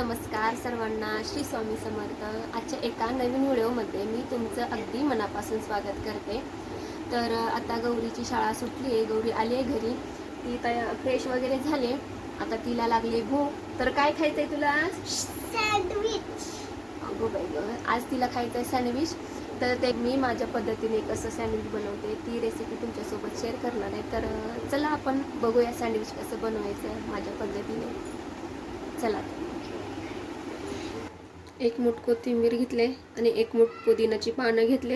नमस्कार सर्वांना. श्री स्वामी समर्थ. आजच्या एका नवीन व्हिडिओमध्ये मी तुमचं अगदी मनापासून स्वागत करते. तर आता गौरीची शाळा सुटली आहे. गौरी आली आहे घरी. ती तया फ्रेश वगैरे झाले आता तिला लागली भूक. तर काय खायचंय तुला सँडविच अगो बाई गं. आज तिला खायचंय सँडविच तर ते मी माझ्या पद्धतीने कसं सँडविच बनवते. ती रेसिपी तुमच्यासोबत शेअर करणार आहे. तर चला आपण बघूया सँडविच कसं बनवायचं माझ्या पद्धतीने. चला. एक मूठ कोथिंबीर घेतले आणि एक मूठ पुदिनाची पानं घेतले.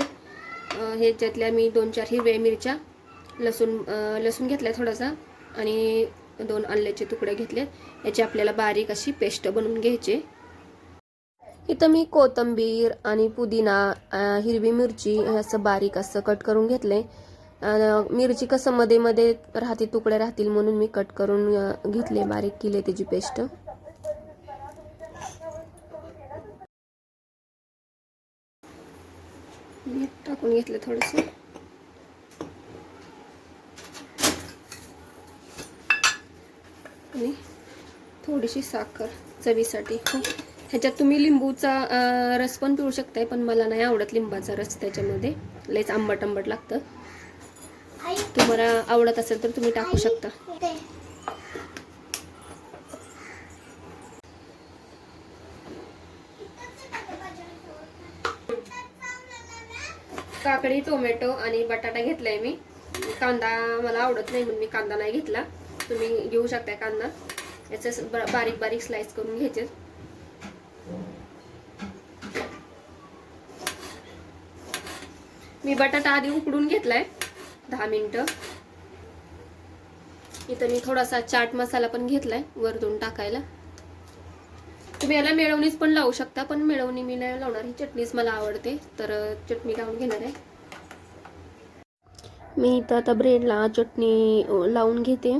ह्याच्यातल्या मी दोन चार हिरव्या मिरच्या लसूण लसूण घेतला थोडासा आणि दोन आल्याचे तुकडे घेतले. याची आपल्याला बारीक अशी पेस्ट बनवून घ्यायची. इथं मी कोथिंबीर आणि पुदिना हिरवी मिरची हे असं बारीक असं कट करून घेतले. मिरची कसं मध्ये मध्ये राहते तुकडे राहतील म्हणून मी कट करून घेतले. बारीक केले त्याची पेस्ट. मीठ टाकून घेतलं थोडंसं. आणि थोडीशी साखर चवीसाठी. ह्याच्यात तुम्ही लिंबूचा रस पण पिऊ शकताय पण मला नाही आवडत लिंबाचा रस त्याच्यामध्ये. लयच आंबट आंबट लागतं. तुम्हाला आवडत असेल तर तुम्ही टाकू शकता. काकडी टोमॅटो आणि बटाटा घेतलाय मी. कांदा मला आवडत नाही म्हणून मी कांदा नाही घेतला. तुम्ही घेऊ शकता कांदा. याचे बारीक बारीक स्लाइस करून घ्यायचे. मी बटाटा आधी उकडून घेतलाय. दहा मिनिटं. इथं मी थोडासा चाट मसाला पण घेतलाय. वरतून टाकायला. तुम्ही याला मिळवणीच पण लावू शकता पण मिळवणी मी नाही लावणार. ही चटणीच मला आवडते. तर चटणी लावून घेणार आहे. मी इथं आता ब्रेडला चटणी लावून घेते.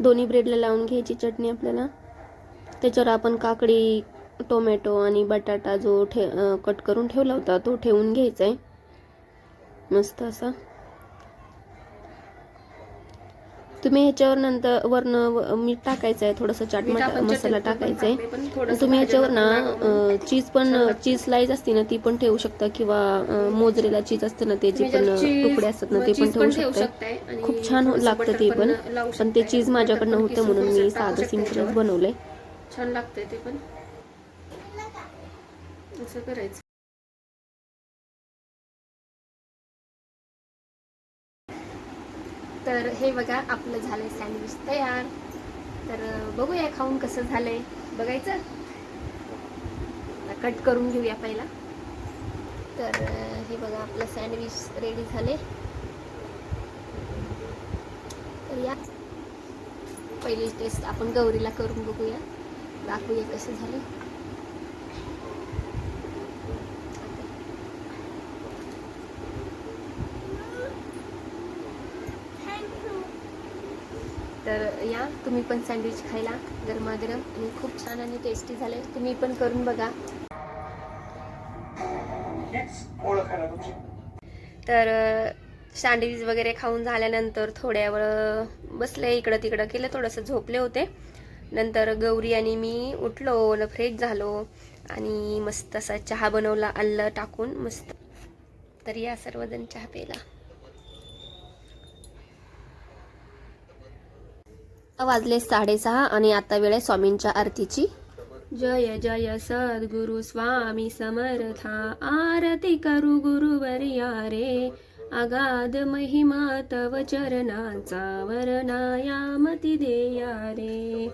दोन्ही ब्रेडला लावून घ्यायची चटणी आपल्याला. त्याच्यावर आपण काकडी टोमॅटो आणि बटाटा जो ठे कट करून ठेवला होता तो ठेवून घ्यायचा आहे मस्त असा. तुम्ही ह्याच्यावर नंतर वरनं मीठ टाकायचं आहे थोडंसं चाट मसाला टाकायचा आहे तुम्ही ह्याच्यावर ना चीज पण चीज स्लाइस असते ना ती पण ठेवू शकता किंवा मोजरेला चीज असतं ना त्याचे पण तुकडे असतात ना ते पण ठेवू शकता खूप छान लागतं ते पण पण. ते चीज माझ्याकडनं होतं म्हणून मी साधं सिंपलच बनवलंय. छान लागतंय ते पण. असं करायचं. तर हे बघा आपलं झालंय सँडविच तयार. तर बघूया खाऊन कसं झालंय. बघायचं? कट करून घेऊया पहिला. तर हे बघा आपलं सँडविच रेडी झाले तर या. पहिली टेस्ट आपण गौरीला करून बघूया. दाखवूया कसं झालं तर या तुम्ही पण सँडविच खायला गरमागरम आणि खूप छान आणि टेस्टी झाले तुम्ही पण करून बघा. तर सँडविच वगैरे खाऊन झाल्यानंतर थोड्या वेळ बसले इकडं तिकडं. केलं थोडंसं झोपले होते. नंतर गौरी आणि मी उठलो न फ्रेश झालो आणि मस्त असा चहा बनवला आलं टाकून मस्त. तर या सर्वजण चहा प्यायला. वाजले साडेसहा आणि आता वेळ आहे स्वामींच्या आरतीची. जय जय सद्गुरु स्वामी समर्था. आरती करू गुरुवर्या रे अगाध महिमा तव चरणाचा वर्णायामती देया रे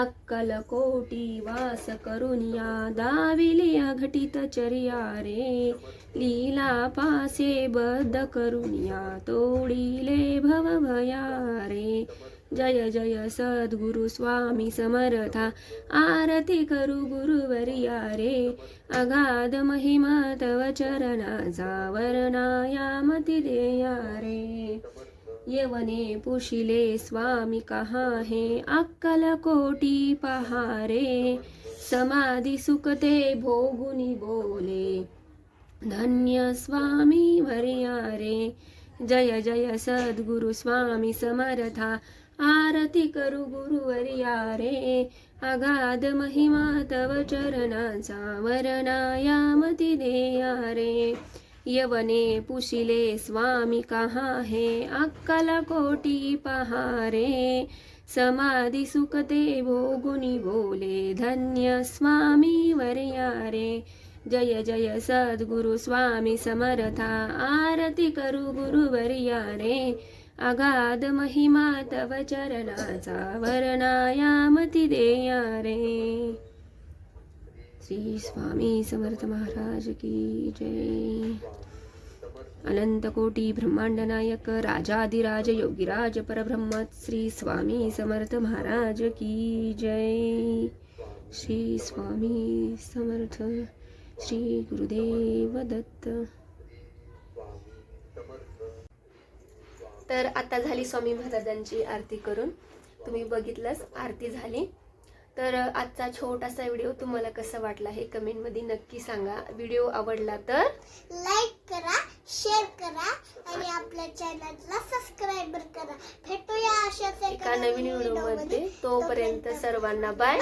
अक्कल कोटी वास करून या दाविली अघटित चर्या रे लीला पासे बद्ध करून या तोडीले भवभया रे जय जय सद्गुरु स्वामी समर्था. आरती करू गुरुवर्या रे अगाध महिमा तव चरणाचा वर्णायामती देया रे येवने पुशिले स्वामी कहा हे अक्कल कोटी पहारे. समाधी सुखते भोगुनी बोले. धन्य स्वामी वर्या रे जय जय सद्गुरु स्वामी समर्था. आरती करू गुरुवर्या रे अगाध महिमा तव चरणाचा वरणायामती देया रे यवने पुशिले स्वामी कहा है अक्कला कोटी पहारे. समाधी सुखते भोगुनी बोले धन्य स्वामी वर्यारे. जय जय सद्गुरु स्वामी समर्था आरती करू गुरुवर्या रे अगाध महिमा तव चरणाचा वर्णायामती देया रे श्री स्वामी समर्थ महाराज की जय। अनंत कोटी ब्रह्मांड नायक राजाधिराज योगीराज परब्रह्म श्री स्वामी समर्थ महाराज की जय। श्री स्वामी समर्थ श्री गुरुदेव दत्त। तर आता झाली स्वामी महाराजांची आरती करून. तुम्ही बघितलंच आरती झाली. तर आजचा छोटासा व्हिडिओ तुम्हाला कसा वाटला हे कमेंटमध्ये नक्की सांगा. व्हिडिओ आवडला तर? लाईक करा शेअर करा आणि आपल्या चॅनलला सबस्क्राईब करा. भेटूया अशाच एका नवीन व्हिडिओमध्ये. तोपर्यंत सर्वांना बाय